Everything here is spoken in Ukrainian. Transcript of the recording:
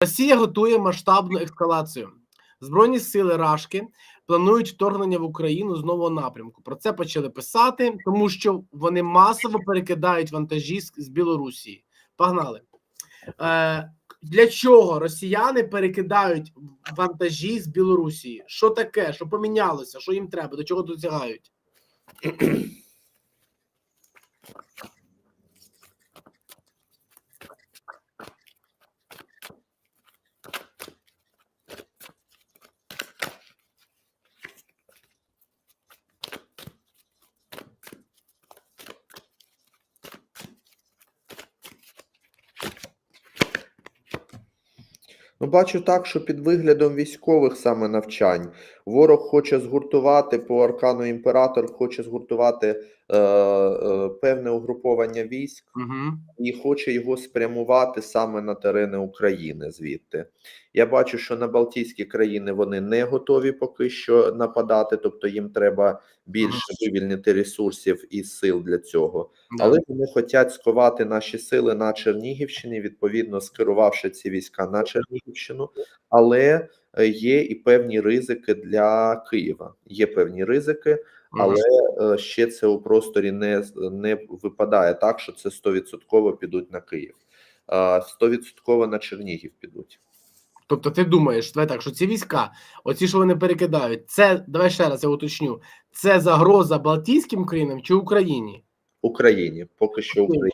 Росія готує масштабну ескалацію. Збройні сили Рашки планують вторгнення в Україну з нового напрямку. Про це почали писати, тому що вони масово перекидають вантажі з, Білорусі. Погнали. Е, для чого росіяни перекидають вантажі з Білорусі? Що таке? Що помінялося? Що їм треба? До чого досягають? Ну, бачу так, що під виглядом військових саме навчань. Ворог хоче згуртувати по аркану імператор, хоче згуртувати е, е, певне угруповання військ Угу. і хоче його спрямувати саме на терени України звідти. Я бачу, що на Балтійські країни вони не готові поки що нападати, тобто їм треба більше вивільнити ресурсів і сил для цього. Але вони хочуть сховати наші сили на Чернігівщині, відповідно скерувавши ці війська на Чернігівщину. Але е, є і певні ризики для Києва. Є певні ризики, але е, ще це у просторі не, не випадає так, що це 100% підуть на Київ. Е, 100% на Чернігів підуть. Тобто, ти думаєш, давай так, що ці війська, оці, що вони перекидають, це давай ще раз я уточню. Це загроза Балтійським країнам чи Україні? Україні, поки що Україні.